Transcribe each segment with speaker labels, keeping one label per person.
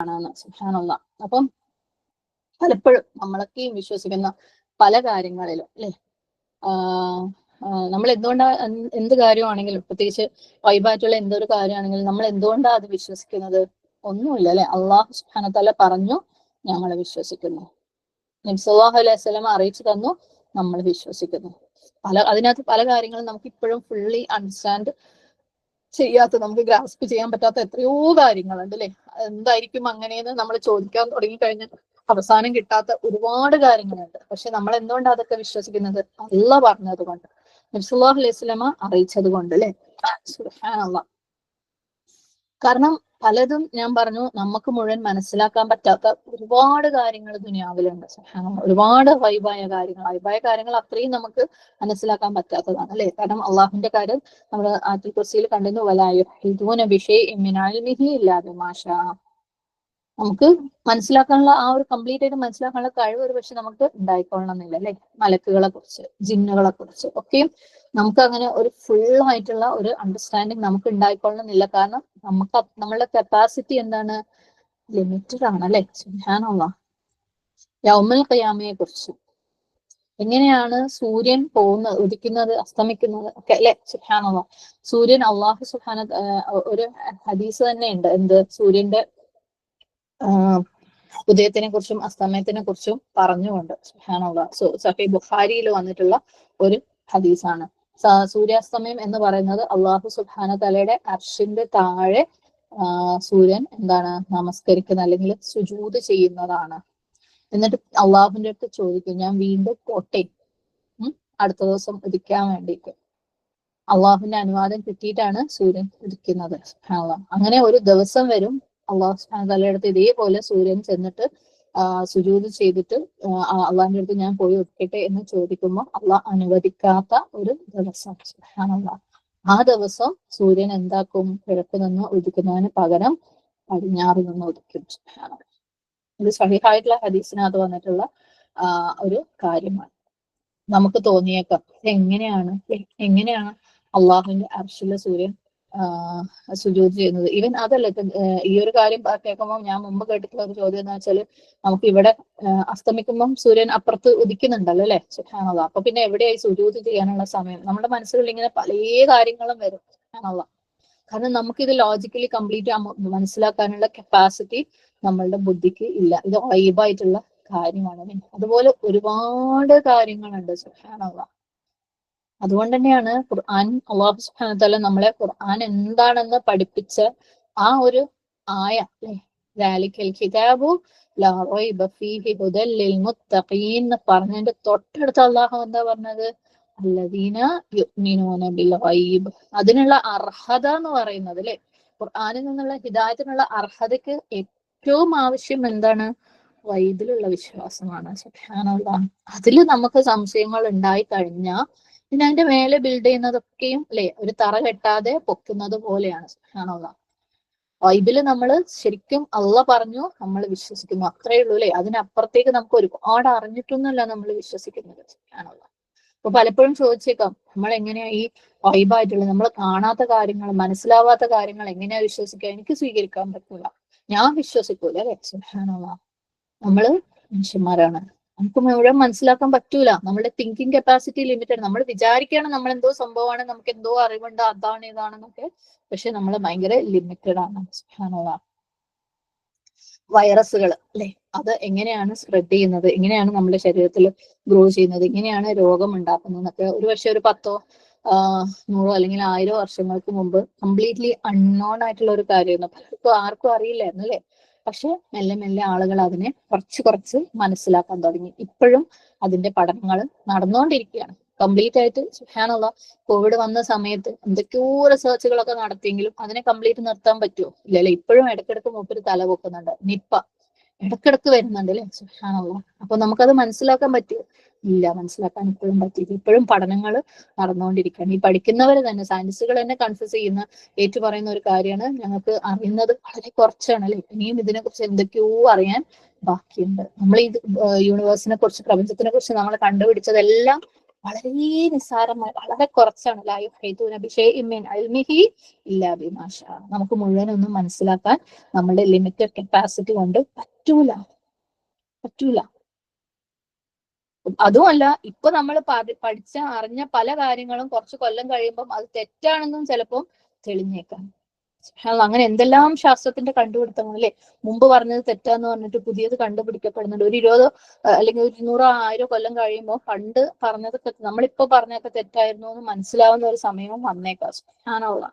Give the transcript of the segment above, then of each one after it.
Speaker 1: ആണെന്ന് സുഹാനുള്ള അപ്പം പലപ്പോഴും നമ്മളൊക്കെയും വിശ്വസിക്കുന്ന പല കാര്യങ്ങളിലും അല്ലെ? നമ്മൾ എന്തുകൊണ്ടാ എന്ത് കാര്യമാണെങ്കിലും പ്രത്യേകിച്ച് വൈബായിട്ടുള്ള എന്തൊരു കാര്യമാണെങ്കിലും നമ്മൾ എന്തുകൊണ്ടാ അത് വിശ്വസിക്കുന്നത്? ഒന്നുമില്ല അല്ലെ? അള്ളാഹു സുഹാനത്തല്ല പറഞ്ഞു ഞങ്ങൾ വിശ്വസിക്കുന്നു. നബ്സല്ലാഹു അലൈഹി സ്വലം അറിയിച്ചു തന്നു നമ്മൾ വിശ്വസിക്കുന്നു. പല അതിനകത്ത് പല കാര്യങ്ങളും നമുക്ക് ഇപ്പോഴും ഫുള്ളി അണ്ടർസ്റ്റാൻഡ് ചെയ്യാത്ത നമുക്ക് ഗ്രാസ്പ് ചെയ്യാൻ പറ്റാത്ത എത്രയോ കാര്യങ്ങളുണ്ട് അല്ലെ? എന്തായിരിക്കും അങ്ങനെയെന്ന് നമ്മൾ ചോദിക്കാൻ തുടങ്ങിക്കഴിഞ്ഞാൽ അവസാനം കിട്ടാത്ത ഒരുപാട് കാര്യങ്ങളുണ്ട്. പക്ഷെ നമ്മൾ എന്തുകൊണ്ടാണ് അതൊക്കെ വിശ്വസിക്കുന്നത്? അല്ല പറഞ്ഞത് കൊണ്ട്. നബ്സുല്ലാഹു അലൈഹി സ്വലമ അറിയിച്ചത് കൊണ്ട് അല്ലെ? കാരണം പലതും ഞാൻ പറഞ്ഞു നമുക്ക് മുഴുവൻ മനസ്സിലാക്കാൻ പറ്റാത്ത ഒരുപാട് കാര്യങ്ങൾ ദുനിയാവിലുണ്ട്. ഒരുപാട് വൈബായ കാര്യങ്ങൾ. വൈബായ കാര്യങ്ങൾ അത്രയും നമുക്ക് മനസ്സിലാക്കാൻ പറ്റാത്തതാണ് അല്ലെ? കാരണം അള്ളാഹുവിന്റെ കാര്യം നമ്മൾ ആറ്റിൽ കുർസിയിൽ കണ്ടിരുന്നു വലായു ഹിദൂന ബിഷേ ഇമ്മിനാൽമിഹി ഇല്ലാതെ മാഷ നമുക്ക് മനസ്സിലാക്കാനുള്ള ആ ഒരു കംപ്ലീറ്റ് ആയിട്ട് മനസ്സിലാക്കാനുള്ള കഴിവ് ഒരു പക്ഷെ നമുക്ക് ഉണ്ടായിക്കൊള്ളണമെന്നില്ല അല്ലെ? മലക്കുകളെ കുറിച്ച് ജിന്നുകളെ കുറിച്ച് ഒക്കെയും നമുക്ക് അങ്ങനെ ഒരു ഫുൾ ആയിട്ടുള്ള ഒരു അണ്ടർസ്റ്റാൻഡിങ് നമുക്ക് ഉണ്ടായിക്കൊള്ളണമെന്നില്ല. കാരണം നമുക്ക് നമ്മളുടെ കപ്പാസിറ്റി എന്താണ്? ലിമിറ്റഡ് ആണ് അല്ലെ? സുഹാനുള്ള യൗമൽ കയാമയെ കുറിച്ച് എങ്ങനെയാണ് സൂര്യൻ പോകുന്നത് ഉദിക്കുന്നത് അസ്തമിക്കുന്നത് ഒക്കെ അല്ലെ? സുഹാനുള്ള സൂര്യൻ അള്ളാഹു സുഹാന ഒരു ഹദീസ് തന്നെ ഉണ്ട് എന്ത്? സൂര്യന്റെ ഉദയത്തിനെ കുറിച്ചും അസ്തമയത്തിനെ കുറിച്ചും പറഞ്ഞുകൊണ്ട് സുഹാനുള്ള സോ സഫി ബുഖാരിയിൽ വന്നിട്ടുള്ള ഒരു ഹദീസാണ്. സൂര്യാസ്തമയം എന്ന് പറയുന്നത് അള്ളാഹു സുബാന തലയുടെ അർഷിന്റെ താഴെ സൂര്യൻ എന്താണ് നമസ്കരിക്കുന്ന അല്ലെങ്കിൽ സുജൂത് ചെയ്യുന്നതാണ്. എന്നിട്ട് അള്ളാഹുവിന്റെ അടുത്ത് ചോദിക്കും ഞാൻ വീണ്ടും പോട്ടെ? അടുത്ത ദിവസം ഉദിക്കാൻ വേണ്ടിയിട്ട്. അള്ളാഹുവിന്റെ അനുവാദം കിട്ടിയിട്ടാണ് സൂര്യൻ ഉദിക്കുന്നത്. അങ്ങനെ ഒരു ദിവസം വരും അള്ളാഹു വതആലയുടെ അടുത്ത് ഇതേപോലെ സൂര്യൻ ചെന്നിട്ട് സുജൂത് ചെയ്തിട്ട് അള്ളാഹിന്റെ അടുത്ത് ഞാൻ പോയി ഒതുക്കട്ടെ എന്ന് ചോദിക്കുമ്പോൾ അള്ളാഹ് അനുവദിക്കാത്ത ഒരു ദിവസം. സുഹാനുള്ള ആ ദിവസം സൂര്യൻ എന്താക്കും? കിഴക്ക് നിന്ന് ഉദിക്കുന്നതിന് പകരം പടിഞ്ഞാറ് നിന്ന് ഉദിക്കും. സുഹാനുള്ള ഇത് സഹിഹായിട്ടുള്ള ഹദീസിനകത്ത് വന്നിട്ടുള്ള ഒരു കാര്യമാണ്. നമുക്ക് തോന്നിയേക്കാം എങ്ങനെയാണ് എങ്ങനെയാണ് അള്ളാഹുവിന്റെ അർഷിലെ സൂര്യൻ സുജൂത് ചെയ്യുന്നത്. ഈവൻ അതല്ല ഈ ഒരു കാര്യം കേൾക്കുമ്പോൾ ഞാൻ മുമ്പ് കേട്ടിട്ടുള്ള ഒരു ചോദ്യം എന്ന് വെച്ചാൽ നമുക്ക് ഇവിടെ അസ്തമിക്കുമ്പം സൂര്യൻ അപ്പുറത്ത് ഉദിക്കുന്നുണ്ടല്ലോ അല്ലെ? സുഖാനുള്ള അപ്പൊ പിന്നെ എവിടെയായി സുജൂത് ചെയ്യാനുള്ള സമയം? നമ്മുടെ മനസ്സുകളിൽ ഇങ്ങനെ പല കാര്യങ്ങളും വരും. സുഖാനുള്ള കാരണം നമുക്ക് ഇത് ലോജിക്കലി കംപ്ലീറ്റ് മനസ്സിലാക്കാനുള്ള കപ്പാസിറ്റി നമ്മളുടെ ബുദ്ധിക്ക് ഇല്ല. ഇത് വൈബായിട്ടുള്ള കാര്യമാണ്. അതുപോലെ ഒരുപാട് കാര്യങ്ങളുണ്ട്. സുഹാനുള്ള അതുകൊണ്ട് തന്നെയാണ് ഖുർആൻ അള്ളാഹു സുബ്ഹാനഹു വതആല നമ്മളെ ഖുർആൻ എന്താണെന്ന് പഠിപ്പിച്ച ആ ഒരു ആയ അല്ലെ? ലാ റൈബ ഫീഹി ഹുദൽ ലിൽ മുത്തഖീൻ എന്ന് പറഞ്ഞതിന്റെ തൊട്ടടുത്ത് അള്ളാഹു എന്താ പറഞ്ഞത്? അല്ലദീന യുഅ്മിനൂന ബിൽ ഗൈബ്. അതിനുള്ള അർഹത എന്ന് പറയുന്നത് അല്ലെ? ഖുർആനിൽ നിന്നുള്ള ഹിദായത്തിനുള്ള അർഹതയ്ക്ക് ഏറ്റവും ആവശ്യം എന്താണ്? വൈബിലുള്ള വിശ്വാസമാണ്. സുബ്ഹാനല്ലാഹ് അതിൽ നമുക്ക് സംശയങ്ങൾ ഉണ്ടായി കഴിഞ്ഞാൽ പിന്നെ അതിന്റെ മേലെ ബിൽഡ് ചെയ്യുന്നതൊക്കെയും അല്ലെ ഒരു തറ കെട്ടാതെ പൊക്കുന്നത് പോലെയാണ് സുഹാനുള്ള ബൈബിൾ നമ്മൾ ശരിക്കും അള്ള പറഞ്ഞു നമ്മൾ വിശ്വസിക്കുന്നു. അത്രയേ ഉള്ളൂ അല്ലെ? അതിനപ്പുറത്തേക്ക് നമുക്ക് ഒരുപാട് അറിഞ്ഞിട്ടൊന്നുമല്ല നമ്മൾ വിശ്വസിക്കുന്നത് സുഹാനുള്ള അപ്പൊ പലപ്പോഴും ചോദിച്ചേക്കാം നമ്മൾ എങ്ങനെയാ ഈ വൈബായിട്ടുള്ള നമ്മൾ കാണാത്ത കാര്യങ്ങൾ മനസ്സിലാവാത്ത കാര്യങ്ങൾ എങ്ങനെയാ വിശ്വസിക്കുക? എനിക്ക് സ്വീകരിക്കാൻ പറ്റില്ല ഞാൻ വിശ്വസിക്കൂല സുബ്ഹാനല്ലാഹ് നമ്മൾ മനുഷ്യന്മാരാണ്. നമുക്ക് മുഴുവൻ മനസ്സിലാക്കാൻ പറ്റൂല. നമ്മുടെ തിങ്കിങ് കപ്പാസിറ്റി ലിമിറ്റഡ് നമ്മൾ വിചാരിക്കുകയാണ് നമ്മൾ എന്തോ സംഭവമാണ് നമുക്ക് എന്തോ അറിവുണ്ട് അതാണ് ഇതാണെന്നൊക്കെ. പക്ഷെ നമ്മൾ ഭയങ്കര ലിമിറ്റഡ് ആണ് സുഖാനുള്ള വൈറസുകൾ അല്ലെ? അത് എങ്ങനെയാണ് സ്പ്രെഡ് ചെയ്യുന്നത്? എങ്ങനെയാണ് നമ്മുടെ ശരീരത്തിൽ ഗ്രോ ചെയ്യുന്നത്? എങ്ങനെയാണ് രോഗം ഉണ്ടാക്കുന്നത് എന്നൊക്കെ ഒരു പക്ഷെ ഒരു പത്തോ നൂറോ അല്ലെങ്കിൽ ആയിരോ വർഷങ്ങൾക്ക് മുമ്പ് കംപ്ലീറ്റ്ലി അൺനോൺ ആയിട്ടുള്ള ഒരു കാര്യമായിരുന്നു. പലർക്കും ആർക്കും അറിയില്ലായിരുന്നു അല്ലെ? പക്ഷെ മെല്ലെ മെല്ലെ ആളുകൾ അതിനെ കുറച്ച് കുറച്ച് മനസ്സിലാക്കാൻ തുടങ്ങി. ഇപ്പോഴും അതിന്റെ പഠനങ്ങൾ നടന്നുകൊണ്ടിരിക്കുകയാണ്. കംപ്ലീറ്റ് ആയിട്ട് സുഹാനുള്ള കോവിഡ് വന്ന സമയത്ത് എന്തൊക്കെയോ റിസർച്ചുകളൊക്കെ നടത്തിയെങ്കിലും അതിനെ കംപ്ലീറ്റ് നിർത്താൻ പറ്റുമോ? ഇല്ലല്ലേ ഇപ്പോഴും ഇടയ്ക്കിടയ്ക്ക് മൂപ്പര് തല പൊക്കുന്നുണ്ട്. നിപ്പ. ഇടയ്ക്കിടയ്ക്ക് വരുന്നുണ്ട് അല്ലെ സുഹാനുള്ള. അപ്പൊ നമുക്കത് മനസ്സിലാക്കാൻ പറ്റുമോ ഇല്ല മനസ്സിലാക്കാൻ ഇപ്പോഴും പറ്റിയില്ല. ഇപ്പോഴും പഠനങ്ങൾ നടന്നുകൊണ്ടിരിക്കുകയാണ്. ഈ പഠിക്കുന്നവർ തന്നെ സയൻസുകൾ തന്നെ കൺഫ്യൂസ് ചെയ്യുന്ന ഏറ്റു പറയുന്ന ഒരു കാര്യമാണ് ഞങ്ങൾക്ക് അറിയുന്നത് വളരെ കുറച്ചാണ് അല്ലെ? ഇനിയും ഇതിനെ കുറിച്ച് എന്തൊക്കെയോ അറിയാൻ ബാക്കിയുണ്ട്. നമ്മൾ ഈ യൂണിവേഴ്സിനെ കുറിച്ച് പ്രപഞ്ചത്തിനെ കുറിച്ച് നമ്മൾ കണ്ടുപിടിച്ചതെല്ലാം വളരെ നിസ്സാരമായി വളരെ കുറച്ചാണ് ലായു ഹൈതൂന ബിഷൈഇൻ അൽമിഹി ഇല്ലാ ബിമാഷ. നമുക്ക് മുഴുവനൊന്നും മനസ്സിലാക്കാൻ നമ്മുടെ ലിമിറ്റഡ് കപ്പാസിറ്റി കൊണ്ട് പറ്റൂല. പറ്റൂല. അതുമല്ല ഇപ്പൊ നമ്മൾ പഠിച്ച അറിഞ്ഞ പല കാര്യങ്ങളും കുറച്ച് കൊല്ലം കഴിയുമ്പം അത് തെറ്റാണെന്നും ചിലപ്പം തെളിഞ്ഞേക്കാം. അങ്ങനെ എന്തെല്ലാം ശാസ്ത്രത്തിന്റെ കണ്ടുപിടുത്തങ്ങൾ അല്ലെ? മുമ്പ് പറഞ്ഞത് തെറ്റാന്ന് പറഞ്ഞിട്ട് പുതിയത് കണ്ടുപിടിക്കപ്പെടുന്നുണ്ട്. ഒരു ഇരുപതോ അല്ലെങ്കിൽ ഒരു ഇരുന്നൂറോ ആയിരോ കൊല്ലം കഴിയുമ്പോൾ പണ്ട് പറഞ്ഞതൊക്കെ നമ്മളിപ്പോ പറഞ്ഞതൊക്കെ തെറ്റായിരുന്നു എന്ന് മനസ്സിലാവുന്ന ഒരു സമയവും വന്നേക്കാം. സുഹാനുള്ള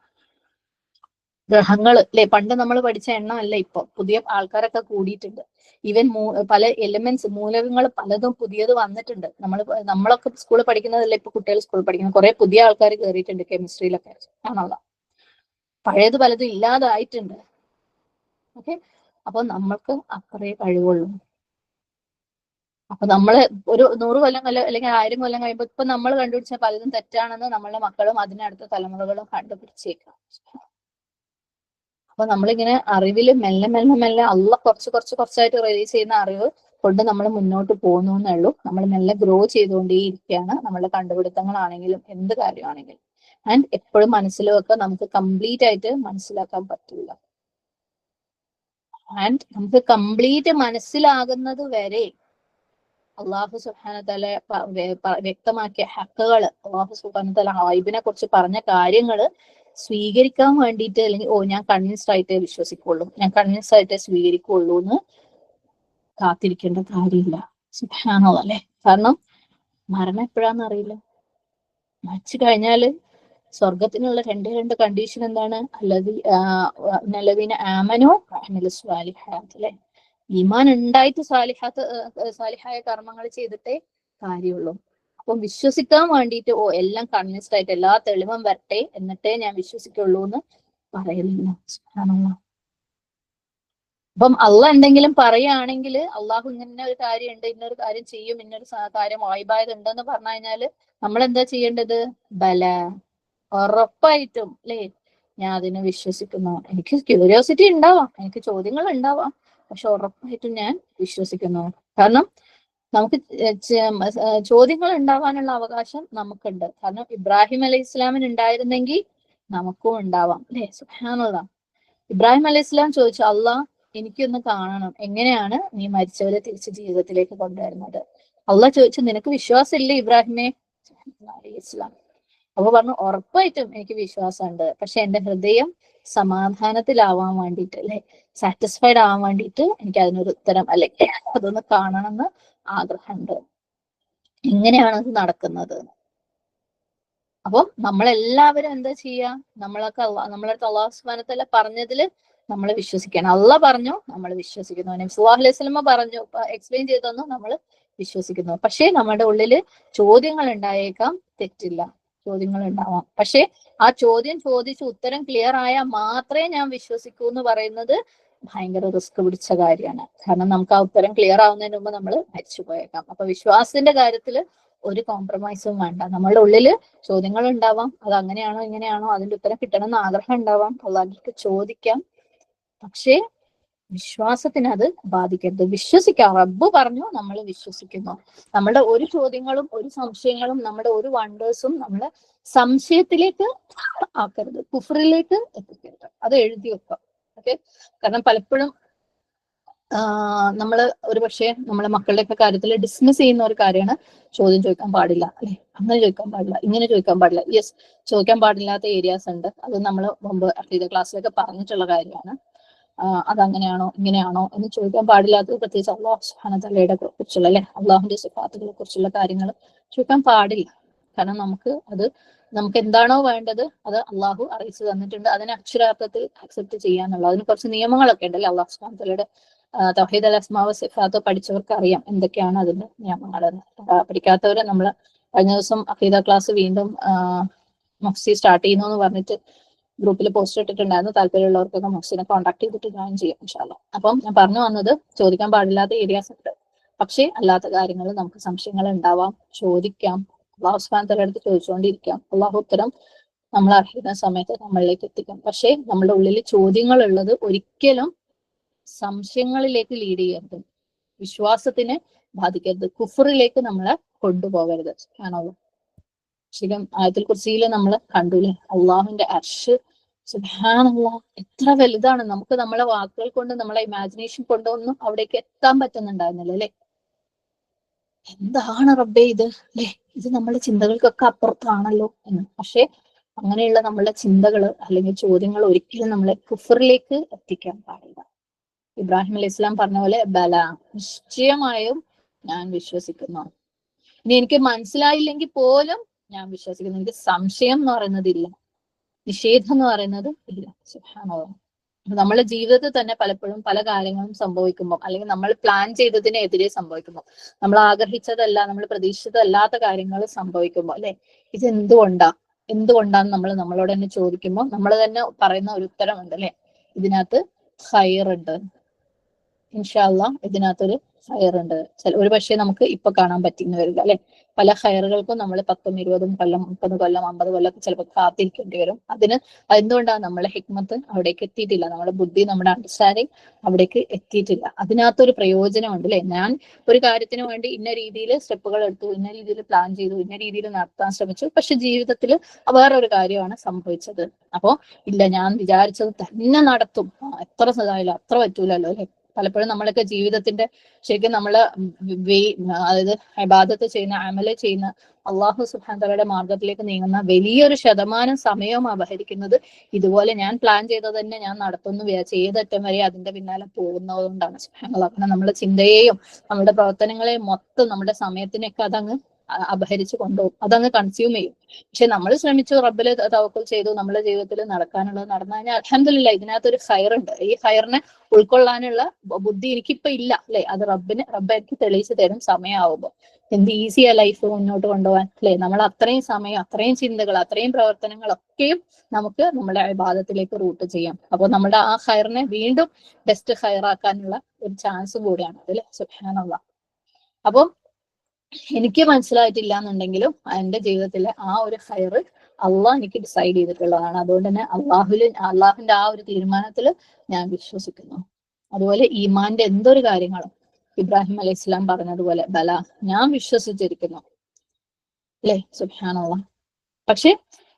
Speaker 1: ഗ്രഹങ്ങൾ അല്ലെ? പണ്ട് നമ്മൾ പഠിച്ച എണ്ണം അല്ല ഇപ്പൊ. പുതിയ ആൾക്കാരൊക്കെ കൂടിയിട്ടുണ്ട്. ഈവൻ പല എലിമെന്റ്സ് മൂലകങ്ങൾ പലതും പുതിയത് വന്നിട്ടുണ്ട്. നമ്മൾ നമ്മളൊക്കെ സ്കൂളിൽ പഠിക്കുന്നതല്ല? ഇപ്പൊ കുട്ടികൾ സ്കൂളിൽ പഠിക്കുന്നത് കുറെ പുതിയ ആൾക്കാർ കയറിയിട്ടുണ്ട് കെമിസ്ട്രിയിലൊക്കെ. ആണുള്ള പഴയത് പലതും ഇല്ലാതായിട്ടുണ്ട്. ഓക്കെ? അപ്പൊ നമ്മൾക്ക് അത്രേ കഴിവുള്ളൂ. അപ്പൊ നമ്മൾ ഒരു നൂറ് കൊല്ലം കൊല്ലം അല്ലെങ്കിൽ ആയിരം കൊല്ലം കഴിയുമ്പോൾ ഇപ്പൊ നമ്മൾ കണ്ടുപിടിച്ച പലതും തെറ്റാണെന്ന് നമ്മളുടെ മക്കളും അതിനടുത്ത തലമുറകളും കണ്ടുപിടിച്ചേക്കാം. അപ്പൊ നമ്മളിങ്ങനെ അറിവിൽ മെല്ലെ മെല്ലെ മെല്ലെ അല്ല കുറച്ച് കുറച്ച് കുറച്ചായിട്ട് റിലീസ് ചെയ്യുന്ന അറിവ് കൊണ്ട് നമ്മൾ മുന്നോട്ട് പോകുന്നു എന്നുള്ളൂ നമ്മൾ മെല്ലെ ഗ്രോ ചെയ്തുകൊണ്ടേയിരിക്കുകയാണ്. നമ്മളുടെ കണ്ടുപിടുത്തങ്ങളാണെങ്കിലും എന്ത് കാര്യമാണെങ്കിലും. ആൻഡ് എപ്പോഴും മനസ്സിൽ നമുക്ക് കംപ്ലീറ്റ് ആയിട്ട് മനസ്സിലാക്കാൻ പറ്റില്ല ആൻഡ് നമുക്ക് കംപ്ലീറ്റ് മനസ്സിലാകുന്നത് വരെ അള്ളാഹു സുഹാന തല വ്യക്തമാക്കിയ ഹക്കുകൾ അള്ളാഹു സുഹാന തല ഹൈബിനെ കുറിച്ച് പറഞ്ഞ കാര്യങ്ങൾ സ്വീകരിക്കാൻ വേണ്ടിയിട്ട് അല്ലെങ്കിൽ ഓ ഞാൻ കൺവിൻസ്ഡ് ആയിട്ടേ വിശ്വസിക്കുള്ളൂ. ഞാൻ കൺവിൻസ്ഡ് ആയിട്ടേ സ്വീകരിക്കുള്ളൂ എന്ന് കാത്തിരിക്കേണ്ട കാര്യമില്ല. സുഹാനോ അല്ലെ കാരണം മരണം എപ്പോഴാന്ന് അറിയില്ല. മരിച്ചു കഴിഞ്ഞാൽ സ്വർഗത്തിനുള്ള രണ്ട് രണ്ട് കണ്ടീഷൻ എന്താണ്? അല്ലതി നല്ലതിന ആമനോ സ്വാലിഹാത്ത് അല്ലെ? ഈമാൻ ഉണ്ടായിട്ട് സ്വാലിഹാത്ത് സ്വാലിഹായ കർമ്മങ്ങൾ ചെയ്തിട്ടേ കാര്യമുള്ളൂ. അപ്പം വിശ്വസിക്കാൻ വേണ്ടിയിട്ട് ഓ എല്ലാം കൺവിൻസ്ഡ് ആയിട്ട് എല്ലാ തെളിവും വരട്ടെ എന്നിട്ടേ ഞാൻ വിശ്വസിക്കുള്ളൂ എന്ന് പറയുന്നില്ല അപ്പം അല്ല എന്തെങ്കിലും പറയുകയാണെങ്കിൽ അള്ളാഹു ഇങ്ങനെ ഒരു കാര്യം ഉണ്ട് ഇന്നൊരു കാര്യം ചെയ്യും ഇന്നൊരു കാര്യം വായ്പായത് ഉണ്ടെന്ന് പറഞ്ഞു കഴിഞ്ഞാൽ നമ്മൾ എന്താ ചെയ്യേണ്ടത്? ബല. ഉറപ്പായിട്ടും അല്ലേ ഞാൻ അതിനെ വിശ്വസിക്കുന്നു. എനിക്ക് ക്യൂരിയോസിറ്റി ഉണ്ടാവാം. എനിക്ക് ചോദ്യങ്ങൾ ഉണ്ടാവാം. പക്ഷെ ഉറപ്പായിട്ടും ഞാൻ വിശ്വസിക്കുന്നു. കാരണം നമുക്ക് ചോദ്യങ്ങൾ ഉണ്ടാവാനുള്ള അവകാശം നമുക്കുണ്ട്. കാരണം ഇബ്രാഹിം അലൈഹി ഇസ്ലാമിന് ഉണ്ടായിരുന്നെങ്കിൽ നമുക്കും ഉണ്ടാവാം അല്ലേ സുഹാനുള്ള ഇബ്രാഹിം അലൈഹി ഇസ്ലാം ചോദിച്ചു അള്ളാഹ് എനിക്കൊന്ന് കാണണം. എങ്ങനെയാണ് നീ മരിച്ചവരെ തിരിച്ച് ജീവിതത്തിലേക്ക് കൊണ്ടുവരുന്നത്? അള്ളാഹ് ചോദിച്ചു നിനക്ക് വിശ്വാസമില്ലേ ഇബ്രാഹിമേ? ഇസ്ലാം അപ്പൊ പറഞ്ഞു ഉറപ്പായിട്ടും എനിക്ക് വിശ്വാസമുണ്ട്. പക്ഷെ എന്റെ ഹൃദയം സമാധാനത്തിലാവാൻ വേണ്ടിയിട്ട് അല്ലെ? സാറ്റിസ്ഫൈഡ് ആവാൻ വേണ്ടിയിട്ട് എനിക്ക് അതിനൊരു ഉത്തരം അല്ലെങ്കിൽ അതൊന്ന് കാണണമെന്ന് ആഗ്രഹമുണ്ട്. ഇങ്ങനെയാണ് അത് നടക്കുന്നത്. അപ്പം നമ്മളെല്ലാവരും എന്താ ചെയ്യുക നമ്മളൊക്കെ നമ്മളടുത്ത് അള്ളാഹു സുബാനത്തല്ല പറഞ്ഞതിൽ നമ്മൾ വിശ്വസിക്കണം. അല്ല പറഞ്ഞു നമ്മൾ വിശ്വസിക്കുന്നു. നബ്സുല്ലാഹു അലൈഹി സ്വലമ പറഞ്ഞു എക്സ്പ്ലെയിൻ ചെയ്തു നമ്മൾ വിശ്വസിക്കുന്നു. പക്ഷേ നമ്മുടെ ഉള്ളിൽ ചോദ്യങ്ങൾ ഉണ്ടായേക്കാം തെറ്റില്ല. ചോദ്യങ്ങൾ ഉണ്ടാവാം പക്ഷെ ആ ചോദ്യം ചോദിച്ച് ഉത്തരം ക്ലിയർ ആയാൽ മാത്രമേ ഞാൻ വിശ്വസിക്കൂ എന്ന് പറയുന്നത് ഭയങ്കര റിസ്ക് പിടിച്ച കാര്യമാണ്. കാരണം നമുക്ക് ആ ഉത്തരം ക്ലിയർ ആവുന്നതിന് മുമ്പ് നമ്മൾ മരിച്ചു പോയേക്കാം. അപ്പൊ വിശ്വാസത്തിന്റെ കാര്യത്തിൽ ഒരു കോംപ്രമൈസും വേണ്ട. നമ്മളുടെ ഉള്ളിൽ ചോദ്യങ്ങൾ ഉണ്ടാവാം. അത് അങ്ങനെയാണോ ഇങ്ങനെയാണോ അതിന്റെ ഉത്തരം കിട്ടണം എന്ന് ആഗ്രഹം ഉണ്ടാവാം. അള്ളാഹിക്ക് ചോദിക്കാം. പക്ഷേ വിശ്വാസത്തിന് അത് ബാധിക്കരുത്. വിശ്വസിക്കാം റബ്ബ് പറഞ്ഞു നമ്മൾ വിശ്വസിക്കുന്നു. നമ്മുടെ ഒരു ചോദ്യങ്ങളും ഒരു സംശയങ്ങളും നമ്മുടെ ഒരു വണ്ടേഴ്സും നമ്മളെ സംശയത്തിലേക്ക് ആക്കരുത്. കുഫറിലേക്ക് എത്തിക്കരുത്. അത് എഴുതി വെക്കാം ഓക്കെ കാരണം പലപ്പോഴും നമ്മൾ ഒരു പക്ഷേ നമ്മളെ മക്കളുടെയൊക്കെ കാര്യത്തിൽ ഡിസ്മിസ് ചെയ്യുന്ന ഒരു കാര്യമാണ് ചോദ്യം ചോദിക്കാൻ പാടില്ല അല്ലെ? അങ്ങനെ ചോദിക്കാൻ പാടില്ല ഇങ്ങനെ ചോദിക്കാൻ പാടില്ല. യെസ് ചോദിക്കാൻ പാടില്ലാത്ത ഏരിയാസ് ഉണ്ട്. അത് നമ്മൾ മുമ്പ് ക്ലാസ്സിലൊക്കെ പറഞ്ഞിട്ടുള്ള കാര്യമാണ്. അതങ്ങനെയാണോ ഇങ്ങനെയാണോ എന്ന് ചോദിക്കാൻ പാടില്ലാത്തത് പ്രത്യേകിച്ച് അള്ളാഹു സുഹാനതലയുടെ കുറിച്ചുള്ള അല്ലെ? അള്ളാഹുന്റെ സുഖാത്തുകളെ കുറിച്ചുള്ള കാര്യങ്ങൾ ചോദിക്കാൻ പാടില്ല. കാരണം നമുക്ക് അത് നമുക്ക് എന്താണോ വേണ്ടത് അത് അള്ളാഹു അറിയിച്ചു തന്നിട്ടുണ്ട്. അതിനെ അക്ഷരാർത്ഥത്തിൽ അക്സെപ്റ്റ് ചെയ്യാന്നുള്ളത്. അതിന് കുറച്ച് നിയമങ്ങളൊക്കെ ഉണ്ട് അല്ലെ അള്ളാഹു സുഹാനതലയുടെ തൗഹീദ് അൽ അസ്മാവ് സിഫാത്ത് പഠിച്ചവർക്ക് അറിയാം എന്തൊക്കെയാണ് അതിന്റെ നിയമങ്ങൾ പഠിക്കാത്തവരെ നമ്മൾ കഴിഞ്ഞ ദിവസം അഖീദ ക്ലാസ് വീണ്ടും മഫ്സി സ്റ്റാർട്ട് ചെയ്യുന്നു എന്ന് പറഞ്ഞിട്ട് ഗ്രൂപ്പിൽ പോസ്റ്റ് ഇട്ടിട്ടുണ്ടായിരുന്നു. താല്പര്യമുള്ളവർക്കൊക്കെ മഫ്സിനെ കോൺടാക്ട് ചെയ്തിട്ട് ജോയിൻ ചെയ്യാം ഇൻഷാല്ല അപ്പം ഞാൻ പറഞ്ഞു വന്നത് ചോദിക്കാൻ പാടില്ലാത്ത ഏരിയാസ് ഉണ്ട്. പക്ഷേ അല്ലാത്ത കാര്യങ്ങൾ നമുക്ക് സംശയങ്ങൾ ഉണ്ടാവാം ചോദിക്കാം. അള്ളാഹു സ്ഥാനത്തിന്റെ തലടുത്ത് ചോദിച്ചുകൊണ്ടിരിക്കാം അള്ളാഹു ഉത്തരം നമ്മൾ അർഹിക്കുന്ന സമയത്ത് നമ്മളിലേക്ക് എത്തിക്കാം. പക്ഷേ നമ്മുടെ ഉള്ളിൽ ചോദ്യങ്ങൾ ഉള്ളത് ഒരിക്കലും സംശയങ്ങളിലേക്ക് ലീഡ് ചെയ്യരുത്. വിശ്വാസത്തിനെ ബാധിക്കരുത്. കുഫറിലേക്ക് നമ്മളെ കൊണ്ടുപോകരുത്. ആണോ ശരിക്കും ആയത്തിൽ കുറിച്ചിയിൽ നമ്മൾ കണ്ടുല്ലേ? അള്ളാഹുവിന്റെ അർഷ്. സുഹാനുള്ള എത്ര വലുതാണ്. നമുക്ക് നമ്മളെ വാക്കുകൾ കൊണ്ട് നമ്മളെ ഇമാജിനേഷൻ കൊണ്ടൊന്നും അവിടേക്ക് എത്താൻ പറ്റുന്നുണ്ടായിരുന്നില്ല അല്ലെ? എന്താണ് റബ്ബേ ഇത് അല്ലെ? ഇത് നമ്മുടെ ചിന്തകൾക്കൊക്കെ അപ്പുറത്താണല്ലോ എന്ന്. പക്ഷെ അങ്ങനെയുള്ള നമ്മളുടെ ചിന്തകൾ അല്ലെങ്കിൽ ചോദ്യങ്ങൾ ഒരിക്കലും നമ്മളെ കുഫറിലേക്ക് എത്തിക്കാൻ പാടില്ല. ഇബ്രാഹിം അലൈഹി ഇസ്ലാം പറഞ്ഞ പോലെ ബല നിശ്ചയമായും ഞാൻ വിശ്വസിക്കുന്നു. ഇനി എനിക്ക് മനസ്സിലായില്ലെങ്കിൽ പോലും ഞാൻ വിശ്വസിക്കുന്നു. എനിക്ക് സംശയം എന്ന് പറയുന്നത് ഇല്ല നിഷേധം എന്ന് പറയുന്നത് ഇല്ല. നമ്മളെ ജീവിതത്തിൽ തന്നെ പലപ്പോഴും പല കാര്യങ്ങളും സംഭവിക്കുമ്പോൾ അല്ലെങ്കിൽ നമ്മൾ പ്ലാൻ ചെയ്തതിനെതിരെ സംഭവിക്കുമ്പോൾ നമ്മൾ ആഗ്രഹിച്ചതല്ല നമ്മൾ പ്രതീക്ഷിച്ചതല്ലാത്ത കാര്യങ്ങൾ സംഭവിക്കുമ്പോൾ അല്ലെ? ഇത് എന്തുകൊണ്ടാ എന്തുകൊണ്ടാന്ന് നമ്മൾ നമ്മളോട് തന്നെ ചോദിക്കുമ്പോൾ നമ്മൾ തന്നെ പറയുന്ന ഒരു ഉത്തരമുണ്ട് അല്ലെ? ഇതിനകത്ത് ഹയർ ഉണ്ട് ഇൻഷാല്ല ഇതിനകത്തൊരു ഹയർ ഉണ്ട് ചില ഒരു പക്ഷേ നമുക്ക് ഇപ്പൊ കാണാൻ പറ്റുന്ന വരില്ല അല്ലെ? പല ഹയറുകൾക്കും നമ്മൾ പത്തും ഇരുപതും കൊല്ലം മുപ്പത് കൊല്ലം അമ്പത് കൊല്ലം ചിലപ്പോൾ കാത്തിരിക്കേണ്ടി വരും. അതിന് എന്തുകൊണ്ടാണ് നമ്മളെ ഹിക്മത്ത് അവിടേക്ക് എത്തിയിട്ടില്ല? നമ്മുടെ ബുദ്ധി നമ്മുടെ അണ്ടർസ്റ്റാൻഡിങ് അവിടേക്ക് എത്തിയിട്ടില്ല. അതിനകത്തൊരു പ്രയോജനമുണ്ട് അല്ലെ? ഞാൻ ഒരു കാര്യത്തിന് വേണ്ടി ഇന്ന രീതിയിൽ സ്റ്റെപ്പുകൾ എടുത്തു ഇന്ന രീതിയിൽ പ്ലാൻ ചെയ്തു ഇന്ന രീതിയിൽ നടത്താൻ ശ്രമിച്ചു. പക്ഷെ ജീവിതത്തിൽ വേറൊരു കാര്യമാണ് സംഭവിച്ചത്. അപ്പോ ഇല്ല ഞാൻ വിചാരിച്ചത് തന്നെ നടത്തും. എത്ര സദായാലും അത്ര പറ്റൂലല്ലോ അല്ലെ? പലപ്പോഴും നമ്മളൊക്കെ ജീവിതത്തിന്റെ ശരിക്കും നമ്മൾ അതായത് അബാദത്ത് ചെയ്യുന്ന അമല ചെയ്യുന്ന അള്ളാഹു സുബ്ഹാനഹു തആലയുടെ മാർഗത്തിലേക്ക് നീങ്ങുന്ന വലിയൊരു ശതമാനം സമയവും അപഹരിക്കുന്നത് ഇതുപോലെ ഞാൻ പ്ലാൻ ചെയ്തത് തന്നെ ഞാൻ നടത്തുന്നു ഏതറ്റം വരെ അതിന്റെ പിന്നാലെ പോകുന്നതുകൊണ്ടാണ്. സുബ്ഹാനല്ലാഹ് കാരണം നമ്മുടെ ചിന്തയെയും നമ്മുടെ പ്രവർത്തനങ്ങളെയും മൊത്തം നമ്മുടെ സമയത്തിനൊക്കെ അതങ്ങ് അപഹരിച്ച് കൊണ്ടുപോകും. അതങ്ങ് കൺസ്യൂം ചെയ്യും. പക്ഷെ നമ്മൾ ശ്രമിച്ചു റബ്ബിൽ തവക്കൽ ചെയ്തു നമ്മുടെ ജീവിതത്തിൽ നടക്കാനുള്ളത് നടന്നു കഴിഞ്ഞാൽ അലഹമില്ല ഇതിനകത്തൊരു ഹയറുണ്ട് ഈ ഹയറിനെ ഉൾക്കൊള്ളാനുള്ള ബുദ്ധി എനിക്കിപ്പോ ഇല്ല അല്ലെ? അത് റബ്ബിന് റബ്ബ് എനിക്ക് തെളിയിച്ചു തരും സമയമാവുമ്പോ എന്ത് ഈസിയാ ലൈഫ് മുന്നോട്ട് കൊണ്ടുപോകാൻ അല്ലെ? നമ്മൾ അത്രയും സമയം അത്രയും ചിന്തകൾ അത്രയും പ്രവർത്തനങ്ങളൊക്കെയും നമുക്ക് നമ്മുടെ വിവാദത്തിലേക്ക് റൂട്ട് ചെയ്യാം. അപ്പൊ നമ്മുടെ ആ ഹയറിനെ വീണ്ടും ബെസ്റ്റ് ഹയർ ആക്കാനുള്ള ഒരു ചാൻസ് കൂടിയാണ് അതിൽ സുഖാനുള്ള അപ്പം എനിക്ക് മനസ്സിലായിട്ടില്ല എന്നുണ്ടെങ്കിലും എന്റെ ജീവിതത്തിലെ ആ ഒരു ഹയർ അള്ളാഹ് എനിക്ക് ഡിസൈഡ് ചെയ്തിട്ടുള്ളതാണ്. അതുകൊണ്ട് തന്നെ അള്ളാഹുൽ അള്ളാഹുവിന്റെ ആ ഒരു തീരുമാനത്തിൽ ഞാൻ വിശ്വസിക്കുന്നു. അതുപോലെ ഈമാന്റെ എന്തൊരു കാര്യങ്ങളും ഇബ്രാഹിം അലൈഹി ഇസ്ലാം പറഞ്ഞതുപോലെ ബല ഞാൻ വിശ്വസിച്ചിരിക്കുന്നു. അല്ലേ? സുഹാനുള്ള പക്ഷെ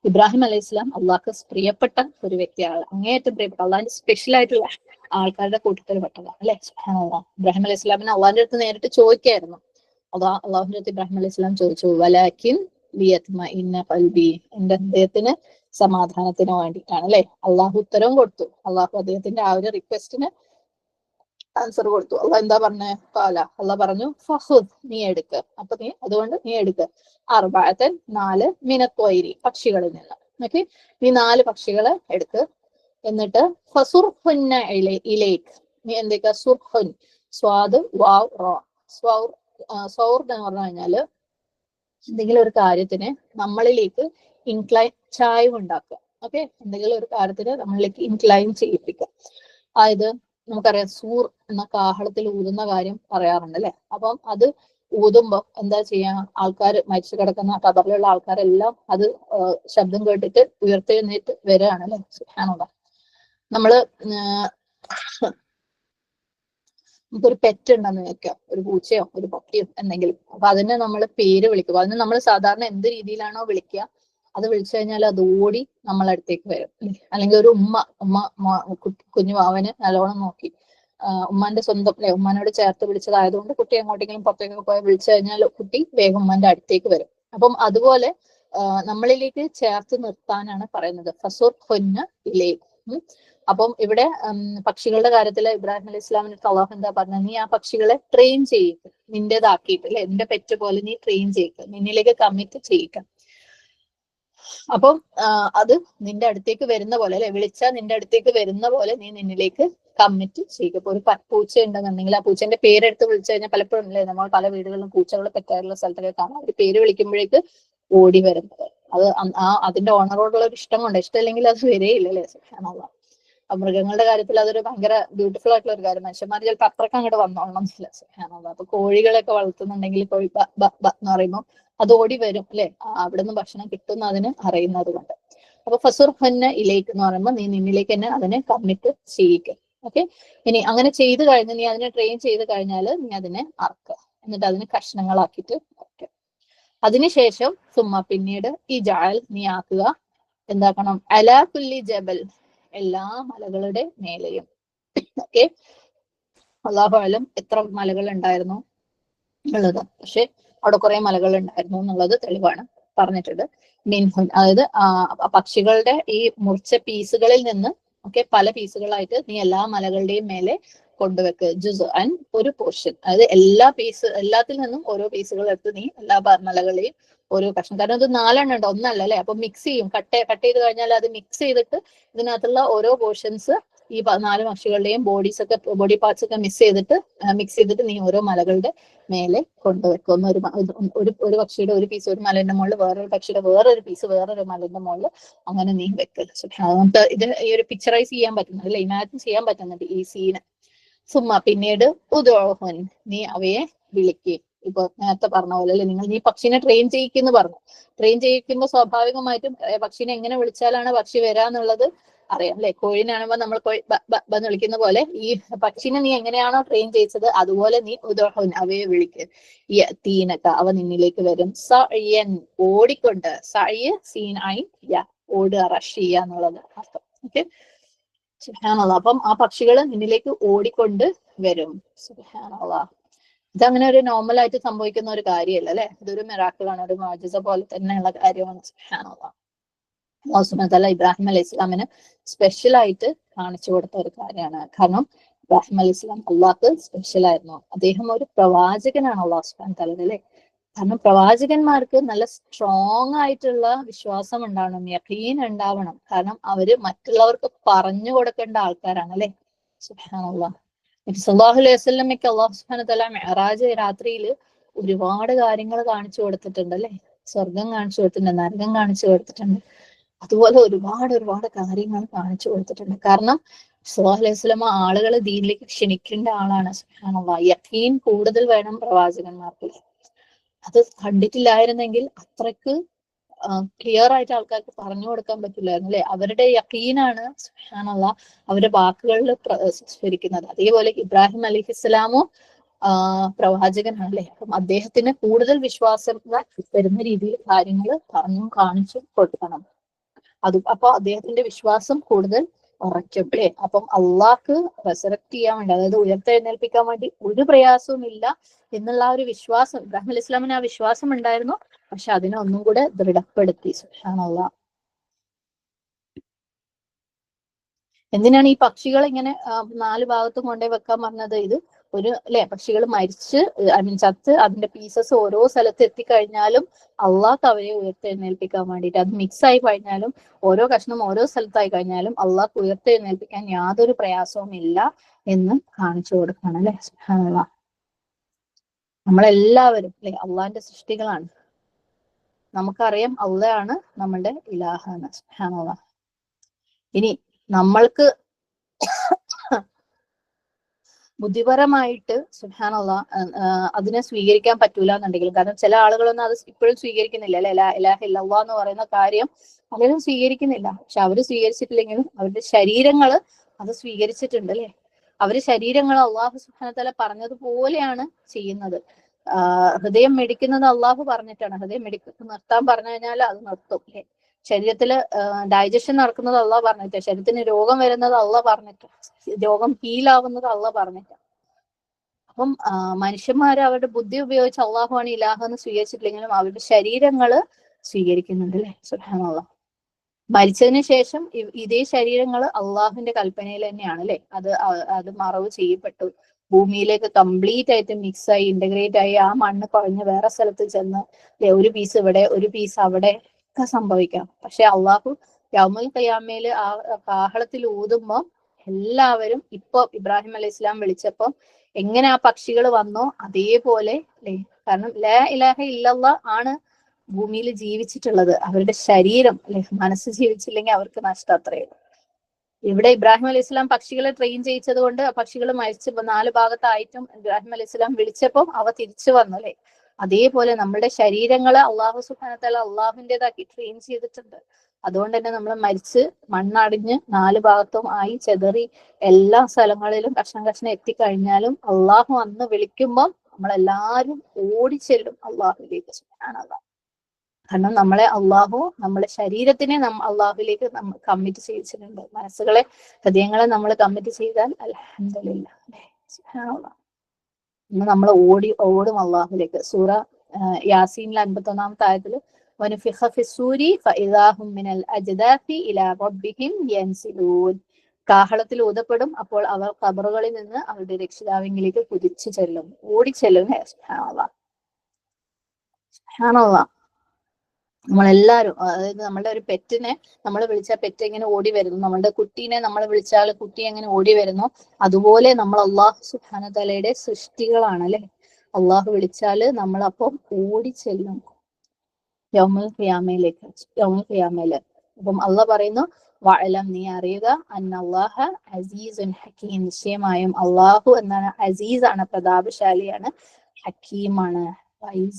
Speaker 1: ഇബ്രാഹിം അലൈഹി ഇസ്ലാം അള്ളാഹ്ക്ക് പ്രിയപ്പെട്ട ഒരു വ്യക്തിയാണ്. അങ്ങേയറ്റം പ്രിയപ്പെട്ട അള്ളാഹിന്റെ സ്പെഷ്യൽ ആയിട്ടുള്ള ആൾക്കാരുടെ കൂട്ടത്തിൽ പെട്ടതാണ് അല്ലെ? സുഹാനുള്ള ഇബ്രാഹിം അലൈഹി ഇസ്ലാമിനെ അള്ളാഹിന്റെ അടുത്ത് നേരിട്ട് ചോദിക്കായിരുന്നു. അതാ അള്ളാഹുന്റെ അടുത്ത് ഇബ്രാഹിം അലൈഹി സ്വലാം ചോദിച്ചു വലാക്കിൻ ലിയത്മ ഇന്ന എന്റെ ഹൃദയത്തിന് സമാധാനത്തിന് വേണ്ടിയിട്ടാണ് അല്ലെ? അള്ളാഹു ഉത്തരവും കൊടുത്തു. അള്ളാഹു അദ്ദേഹത്തിന്റെ ആ ഒരു റിക്വസ്റ്റിന് ആൻസർ കൊടുത്തു. അള്ളാഹ് എന്താ പറഞ്ഞേ? കാല അള്ളാഹ് പറഞ്ഞു ഫഹുദ് നീ എടുക്ക. അപ്പൊ നീ അതുകൊണ്ട് നീ എടുക്ക. അർബാഴത്തൻ നാല് മിനത്തോയിരി പക്ഷികളിൽ നിന്ന്. ഓക്കെ നീ നാല് പക്ഷികളെ എടുക്ക്. എന്നിട്ട് ഫസുർഹുന്ന ഇലേ- ഇലേക്ക്. നീ എന്തൊക്കെ സുർഹുൻ. സ്വാദ് വാവ് റോ. സ്വൗർ സൗർ എന്ന് പറഞ്ഞു കഴിഞ്ഞാൽ എന്തെങ്കിലും ഒരു കാര്യത്തിന് നമ്മളിലേക്ക് ഇൻക്ലൈൻ ചായ്വ് ഉണ്ടാക്കുക. ഓക്കെ എന്തെങ്കിലും ഒരു കാര്യത്തിന് നമ്മളിലേക്ക് ഇൻക്ലൈൻ ചെയ്യിപ്പിക്കുക. അതായത് നമുക്കറിയാം സൂർ എന്ന കാഹളത്തിൽ ഊതുന്ന കാര്യം പറയാറുണ്ട് അല്ലെ? അപ്പം അത് ഊതുമ്പോ എന്താ ചെയ്യാ? ആൾക്കാർ മരിച്ചു കിടക്കുന്ന കബറിലുള്ള ആൾക്കാരെല്ലാം അത് ശബ്ദം കേട്ടിട്ട് ഉയർത്തെഴുന്നേറ്റ് വരികയാണ് അല്ലെ? സുഹാനുള്ള നമ്മൾ നമുക്കൊരു പെറ്റ് ഉണ്ടെന്ന് വെക്കാം. ഒരു പൂച്ചയോ ഒരു പട്ടിയോ എന്തെങ്കിലും. അപ്പൊ അതിനെ നമ്മൾ പേര് വിളിക്കും. അതിന് നമ്മൾ സാധാരണ എന്ത് രീതിയിലാണോ വിളിക്കുക അത് വിളിച്ചു കഴിഞ്ഞാൽ അത് ഓടി നമ്മളെ അടുത്തേക്ക് വരും. ല്ലേ? അല്ലെങ്കിൽ ഒരു ഉമ്മ ഉമ്മ കുഞ്ഞു അവന് നല്ലോണം നോക്കി. ഉമ്മാന്റെ സ്വന്തം അല്ലെ ഉമ്മാനോട് ചേർത്ത് വിളിച്ചതായതുകൊണ്ട് കുട്ടി എങ്ങോട്ടെങ്കിലും പുറത്തേക്ക് പോയി വിളിച്ചു കഴിഞ്ഞാൽ കുട്ടി വേഗം ഉമ്മാന്റെ അടുത്തേക്ക് വരും. അപ്പം അതുപോലെ നമ്മളിലേക്ക് ചേർത്ത് നിർത്താനാണ് പറയുന്നത്. ഫസൂർ ഹൊന്ന ഉം. അപ്പം ഇവിടെ പക്ഷികളുടെ കാര്യത്തിൽ ഇബ്രാഹിം അലൈഹി ഇസ്ലാമിന് അള്ളാഹു എന്താ പറഞ്ഞത്? നീ ആ പക്ഷികളെ ട്രെയിൻ ചെയ്യുക നിന്റേതാക്കിയിട്ട് അല്ലെ? നിന്റെ പെറ്റ് പോലെ നീ ട്രെയിൻ ചെയ്യിക്കുക നിന്നിലേക്ക് കമ്മിറ്റ് ചെയ്യിക്കാം. അപ്പം അത് നിന്റെ അടുത്തേക്ക് വരുന്ന പോലെ അല്ലെ? വിളിച്ചാൽ നിന്റെ അടുത്തേക്ക് വരുന്ന പോലെ നീ നിന്നിലേക്ക് കമ്മിറ്റ് ചെയ്യുക ഇപ്പൊ ഒരു പൂച്ച ഉണ്ടെന്നുണ്ടെങ്കിൽ ആ പൂച്ചന്റെ പേരെടുത്ത് വിളിച്ചു കഴിഞ്ഞാൽ പലപ്പോഴും അല്ലേ? നമ്മൾ പല വീടുകളിലും പൂച്ചകൾ പെറ്റാറുള്ള സ്ഥലത്തൊക്കെ കാണാം. ഒരു പേര് വിളിക്കുമ്പോഴേക്ക് ഓടി വരുന്നത്. അത് ആ അതിന്റെ ഓണറോടുള്ള ഒരു ഇഷ്ടം കൊണ്ട് ഇഷ്ടമില്ലെങ്കിൽ അത് വരെയില്ല അല്ലേ? സുബ്ഹാനല്ലാ. മൃഗങ്ങളുടെ കാര്യത്തിൽ അതൊരു ഭയങ്കര ബ്യൂട്ടിഫുൾ ആയിട്ടുള്ള ഒരു കാര്യം. മനുഷ്യന്മാർ ചിലപ്പോൾ അത്രയ്ക്ക് അങ്ങോട്ട് വന്നോളണം എന്നില്ല സുബ്ഹാനല്ലാ. അപ്പൊ കോഴികളെയൊക്കെ വളർത്തുന്നുണ്ടെങ്കിൽ കോഴി എന്ന് പറയുമ്പോൾ അത് ഓടി വരും അല്ലെ? അവിടെ നിന്ന് ഭക്ഷണം കിട്ടുന്ന അതിന് അറിയുന്നത് കൊണ്ട്. അപ്പൊ ഫസുർ ഹന്ന ഇലേക്ക് എന്ന് പറയുമ്പോൾ നീ നിന്നിലേക്ക് തന്നെ അതിനെ കമ്മിറ്റ് ചെയ്യിക്കും. ഓക്കെ ഇനി അങ്ങനെ ചെയ്ത് കഴിഞ്ഞ് നീ അതിനെ ട്രെയിൻ ചെയ്ത് കഴിഞ്ഞാൽ നീ അതിനെ അറക്കുക എന്നിട്ട് അതിനെ കഷ്ണങ്ങളാക്കിയിട്ട് അറക്കുക അതിനുശേഷം സുമ്മ പിന്നീട് ഈ ജാൽ നീ ആക്കുക. എന്താക്കണം? അലാ കുല്ലി ജബൽ. എല്ലാ മലകളുടെ മേലെയും. ഓക്കെ അള്ളാഹുഅലം എത്ര മലകൾ ഉണ്ടായിരുന്നു എന്നുള്ളത്. പക്ഷെ അവിടെ കുറെ മലകൾ ഉണ്ടായിരുന്നു എന്നുള്ളത് തെളിവാണ് പറഞ്ഞിട്ടുണ്ട്. മിൻഹുൻ അതായത് പക്ഷികളുടെ ഈ മുറിച്ച പീസുകളിൽ നിന്ന് ഓക്കെ പല പീസുകളായിട്ട് നീ എല്ലാ മലകളുടെയും മേലെ കൊണ്ടുവെക്ക്. ജുസ് ആൻഡ് ഒരു പോർഷൻ. അതായത് എല്ലാ പീസ് എല്ലാത്തിൽ നിന്നും ഓരോ പീസുകൾ എടുത്ത് നീ എല്ലാ മലകളെയും ഓരോ കഷ്ണം. കാരണം ഇത് നാലെണ്ണം ഉണ്ട്. ഒന്നല്ല അല്ലെ അപ്പൊ മിക്സ് ചെയ്യും. കട്ട് കട്ട് ചെയ്ത് കഴിഞ്ഞാൽ അത് മിക്സ് ചെയ്തിട്ട് ഇതിനകത്തുള്ള ഓരോ പോർഷൻസ് ഈ നാല് പക്ഷികളുടെയും ബോഡീസ് ഒക്കെ ബോഡി പാർട്സ് ഒക്കെ മിക്സ് ചെയ്തിട്ട് മിക്സ് ചെയ്തിട്ട് നീ ഓരോ മലകളുടെ മേലെ കൊണ്ടുവെക്കും. ഒരു ഒരു ഒരു പക്ഷിയുടെ ഒരു പീസ് ഒരു മലന്റെ മുകളിൽ വേറൊരു പക്ഷിയുടെ വേറൊരു പീസ് വേറൊരു മലന്റെ മുകളിൽ അങ്ങനെ നീ വെക്കൽ നമുക്ക് ഇത് ഈ ഒരു പിക്ചറൈസ് ചെയ്യാൻ പറ്റുന്നുണ്ട് അല്ലെ? ഇമാജിൻ ചെയ്യാൻ പറ്റുന്നുണ്ട് ഈ സീന് സുമ്മ പിന്നീട് ഉദോഹൻ. നീ അവയെ വിളിക്കുകയും ഇപ്പൊ നേരത്തെ പറഞ്ഞ പോലെ അല്ലെ നിങ്ങൾ ഈ പക്ഷിനെ ട്രെയിൻ ചെയ്യിക്കുന്നു പറഞ്ഞു. ട്രെയിൻ ചെയ്യിക്കുമ്പോൾ സ്വാഭാവികമായിട്ടും പക്ഷിനെ എങ്ങനെ വിളിച്ചാലാണ് പക്ഷി വരാന്നുള്ളത് അറിയാം അല്ലെ? കോഴിനാണുമ്പോ നമ്മൾ എന്ന് വിളിക്കുന്ന പോലെ ഈ പക്ഷിനെ നീ എങ്ങനെയാണോ ട്രെയിൻ ചെയ്യിച്ചത് അതുപോലെ നീ ഉദോഹൻ അവയെ വിളിക്ക്. തീനക്ക അവ നിന്നിലേക്ക് വരും. സയൻ ഓടിക്കൊണ്ട്. സയ സീൻ ഐ യ ഓടുക റഷ് ചെയ്യുക എന്നുള്ളത് അർത്ഥം. ഓക്കെ? സുഹാനുള്ള അപ്പം ആ പക്ഷികൾ നിന്നിലേക്ക് ഓടിക്കൊണ്ട് വരും. സുഹാനുള്ള ഇതങ്ങനെ ഒരു നോർമൽ ആയിട്ട് സംഭവിക്കുന്ന ഒരു കാര്യമല്ല അല്ലെ? ഇതൊരു മിറാക്കിളാണ് ഒരു മാജിസ പോലെ തന്നെയുള്ള കാര്യമാണ് അള്ളാഹുസുബല ഇബ്രാഹിം അലൈഹി ഇസ്ലാമിന് സ്പെഷ്യൽ ആയിട്ട് കാണിച്ചു കൊടുത്ത ഒരു കാര്യമാണ്. കാരണം ഇബ്രാഹിം അലൈഹി ഇസ്ലാം അള്ളാഹ് സ്പെഷ്യൽ ആയിരുന്നു. അദ്ദേഹം ഒരു പ്രവാചകനാണ് അള്ളാഹു സുബാൻ തലയിൽ അല്ലെ? കാരണം പ്രവാചകന്മാർക്ക് നല്ല സ്ട്രോങ് ആയിട്ടുള്ള വിശ്വാസം ഉണ്ടാവണം യഖീൻ ഉണ്ടാവണം. കാരണം അവർ മറ്റുള്ളവർക്ക് പറഞ്ഞു കൊടുക്കേണ്ട ആൾക്കാരാണ് അല്ലെ? സുബാനുള്ള സല്ലാഹു അലൈഹി വസ്ലമയ്ക്ക് അള്ളാഹു സുബാന തല മെഹറാജ് രാത്രിയിൽ ഒരുപാട് കാര്യങ്ങൾ കാണിച്ചു കൊടുത്തിട്ടുണ്ട് അല്ലെ? സ്വർഗം കാണിച്ചു കൊടുത്തിട്ടുണ്ട് നരകം കാണിച്ചു കൊടുത്തിട്ടുണ്ട്. അതുപോലെ ഒരുപാട് ഒരുപാട് കാര്യങ്ങൾ കാണിച്ചു കൊടുത്തിട്ടുണ്ട്. കാരണം സുഹാഹ് അലൈഹി സ്വലമ ആളുകളെ ദീനിലേക്ക് ക്ഷണിക്കേണ്ട ആളാണ്. യക്കീൻ കൂടുതൽ വേണം പ്രവാചകന്മാർക്ക്. അത് കണ്ടിട്ടില്ലായിരുന്നെങ്കിൽ അത്രയ്ക്ക് ക്ലിയർ ആയിട്ട് ആൾക്കാർക്ക് പറഞ്ഞു കൊടുക്കാൻ പറ്റില്ലായിരുന്നു അല്ലെ? അവരുടെ യക്കീനാണ് സുഹാനുള്ള അവരുടെ വാക്കുകളിൽ സ്ഫരിക്കുന്നത് അതേപോലെ ഇബ്രാഹിം അലിഹി ഇസ്ലാമും പ്രവാചകനാണ് അല്ലെ? അപ്പം അദ്ദേഹത്തിന് കൂടുതൽ വിശ്വാസം വരുന്ന രീതിയിൽ കാര്യങ്ങൾ പറഞ്ഞും കാണിച്ചും കൊടുക്കണം. അത് അപ്പൊ അദ്ദേഹത്തിന്റെ വിശ്വാസം കൂടുതൽ ഉറയ്ക്കും അല്ലെ? അപ്പം അള്ളാഹ്ക്ക് റെസറക്ട് ചെയ്യാൻ വേണ്ടി അതായത് ഉയർത്തെഴുന്നേൽപ്പിക്കാൻ വേണ്ടി ഒരു പ്രയാസവും ഇല്ല എന്നുള്ള ആ ഒരു വിശ്വാസം ഇബ്രാഹിം അലി ഇസ്ലാമിന് ആ വിശ്വാസം ഉണ്ടായിരുന്നു. പക്ഷെ അതിനെ ഒന്നും കൂടെ ദൃഢപ്പെടുത്തി. സുഷാനുള്ള എന്തിനാണ് ഈ പക്ഷികൾ ഇങ്ങനെ നാല് ഭാഗത്തും കൊണ്ടേ വെക്കാൻ പറഞ്ഞത്? ഇത് ഒരു അല്ലെ? പക്ഷികൾ മരിച്ച് ഐ മീൻ ചത്ത് അതിന്റെ പീസസ് ഓരോ സ്ഥലത്ത് എത്തിക്കഴിഞ്ഞാലും അള്ളാഹ് അവരെ ഉയർത്തെഴുന്നേൽപ്പിക്കാൻ വേണ്ടിയിട്ട്. അത് മിക്സ് ആയി കഴിഞ്ഞാലും ഓരോ കഷ്ണം ഓരോ സ്ഥലത്തായി കഴിഞ്ഞാലും അള്ളാഹ് ഉയർത്തെഴുന്നേൽപ്പിക്കാൻ യാതൊരു പ്രയാസവും ഇല്ല എന്ന് കാണിച്ചു കൊടുക്കണം അല്ലെ? നമ്മളെല്ലാവരും അല്ലെ? അള്ളാഹിന്റെ സൃഷ്ടികളാണ്. നമുക്കറിയാം അള്ളയാണ് നമ്മളുടെ ഇലാഹാണ് സുഹാനുള്ള ഇനി നമ്മൾക്ക് ബുദ്ധിപരമായിട്ട് സുഹാനുള്ള അതിനെ സ്വീകരിക്കാൻ പറ്റൂല എന്നുണ്ടെങ്കിലും കാരണം ചില ആളുകളൊന്നും അത് ഇപ്പോഴും സ്വീകരിക്കുന്നില്ല അല്ലെ? ഇലാഹ ഇല്ലവ എന്ന് പറയുന്ന കാര്യം പലരും സ്വീകരിക്കുന്നില്ല. പക്ഷെ അവർ സ്വീകരിച്ചിട്ടില്ലെങ്കിലും അവരുടെ ശരീരങ്ങൾ അത് സ്വീകരിച്ചിട്ടുണ്ട് അല്ലെ? അവർ ശരീരങ്ങൾ അള്ളാഹു സുഹാനത്തല പറഞ്ഞതുപോലെയാണ് ചെയ്യുന്നത്. ഹൃദയം മെടിക്കുന്നത് അള്ളാഹു പറഞ്ഞിട്ടാണ്. ഹൃദയം മെടിക്ക നിർത്താൻ പറഞ്ഞു കഴിഞ്ഞാൽ അത് നിർത്തും ശരീരത്തിൽ ഡൈജഷൻ നടക്കുന്നത് അള്ളാഹ് പറഞ്ഞിട്ട് ശരീരത്തിന് രോഗം വരുന്നത് അള്ളാഹ് പറഞ്ഞിട്ട് രോഗം ഹീലാവുന്നത് അള്ളാഹ് പറഞ്ഞിട്ട്. അപ്പം മനുഷ്യന്മാര് അവരുടെ ബുദ്ധി ഉപയോഗിച്ച് അള്ളാഹുവാണ് ഇലാഹ് എന്ന് സ്വീകരിച്ചിട്ടില്ലെങ്കിലും അവരുടെ ശരീരങ്ങൾ സ്വീകരിക്കുന്നുണ്ട് അല്ലെ? സുഹാനുള്ള മരിച്ചതിന് ശേഷം ഇതേ ശരീരങ്ങൾ അള്ളാഹുവിന്റെ കൽപ്പനയിൽ തന്നെയാണ് അല്ലെ? അത് അത് മറവ് ചെയ്യപ്പെട്ടു. ഭൂമിയിലേക്ക് കംപ്ലീറ്റ് ആയിട്ട് മിക്സ് ആയി ഇന്റഗ്രേറ്റ് ആയി ആ മണ്ണ് കുഴഞ്ഞ് വേറെ സ്ഥലത്ത് ചെന്ന് ഒരു പീസ് ഇവിടെ ഒരു പീസ് അവിടെ ഒക്കെ സംഭവിക്കാം. പക്ഷെ അള്ളാഹു യൗമുൽ കയ്യാമയിൽ ആ കാഹളത്തിൽ ഊതുമ്പോ എല്ലാവരും ഇപ്പൊ ഇബ്രാഹിം അലൈഹി ഇസ്ലാം വിളിച്ചപ്പോ എങ്ങനെ ആ പക്ഷികൾ വന്നോ അതേപോലെ അല്ലേ കാരണം ലാ ഇലാഹ ഇല്ലല്ല ആണ് ഭൂമിയിൽ ജീവിച്ചിട്ടുള്ളത്. അവരുടെ ശരീരം അല്ലെ മനസ്സ് ജീവിച്ചില്ലെങ്കിൽ അവർക്ക് നഷ്ടം അത്രയുള്ളൂ ഇവിടെ ഇബ്രാഹിം അലൈഹി ഇസ്ലാം പക്ഷികളെ ട്രെയിൻ ചെയ്യിച്ചത് കൊണ്ട് പക്ഷികൾ മരിച്ചപ്പോ നാല് ഭാഗത്തായിട്ടും ഇബ്രാഹിം അലൈഹി ഇസ്ലാം വിളിച്ചപ്പോ അവ തിരിച്ചു വന്നു അല്ലെ? അതേപോലെ നമ്മുടെ ശരീരങ്ങളെ അള്ളാഹു സുഹാനത്തല അള്ളാഹുവിന്റെതാക്കി ട്രെയിൻ ചെയ്തിട്ടുണ്ട്. അതുകൊണ്ട് തന്നെ നമ്മൾ മരിച്ച് മണ്ണടിഞ്ഞ് നാല് ഭാഗത്തും ആയി ചെതറി എല്ലാ സ്ഥലങ്ങളിലും കഷ്ണം കഷ്ണം എത്തിക്കഴിഞ്ഞാലും അള്ളാഹു അന്ന് വിളിക്കുമ്പോൾ നമ്മളെല്ലാരും ഓടിച്ചെല്ലും അള്ളാഹുലേക്ക് സുഹാനല്ല കാരണം നമ്മളെ അള്ളാഹു നമ്മളെ ശരീരത്തിനെ നം അള്ളാഹുലേക്ക് കമ്മിറ്റ് ചെയ്യിച്ചിട്ടുണ്ട്. മനസ്സുകളെ ഹൃദയങ്ങളെ നമ്മൾ കമ്മിറ്റ് ചെയ്താൽ അലഹമില്ല നമ്മൾ ഓടി ഓടും അള്ളാഹുലേക്ക്. സൂറ യാസീനിലെ അൻപത്തി ഒന്നാമത്തെ ആയത്തിൽ കാഹളത്തിൽ ഊതപ്പെടും അപ്പോൾ അവർ കബറുകളിൽ നിന്ന് അവരുടെ രക്ഷിതാവിംഗിലേക്ക് കുതിച്ചു ചെല്ലും. ഓടിച്ചെല്ലും. നമ്മളെല്ലാരും അതായത് നമ്മളുടെ ഒരു പെറ്റിനെ നമ്മൾ വിളിച്ചാൽ പെറ്റ് എങ്ങനെ ഓടി വരുന്നു നമ്മളുടെ കുട്ടീനെ നമ്മൾ വിളിച്ചാൽ കുട്ടി എങ്ങനെ ഓടി വരുന്നു അതുപോലെ നമ്മൾ അള്ളാഹു സുഹാന തലയുടെ സൃഷ്ടികളാണ് അല്ലെ? അള്ളാഹു വിളിച്ചാൽ നമ്മൾ അപ്പം ഓടി ചെല്ലും. യൗമുൽ ഖിയാമയിലേക്ക് യൗമുൽ ഖിയാമയിൽ. അപ്പം അള്ളാഹ് പറയുന്നു വഅലം നീ അറിയുക അന്നല്ലാഹ അസീസുൻ ഹക്കീം. നിശ്ചയമായും അള്ളാഹു എന്നാണ് അസീസ് ആണ് പ്രതാപശാലിയാണ് ഹക്കീമാണ്. വൈസ്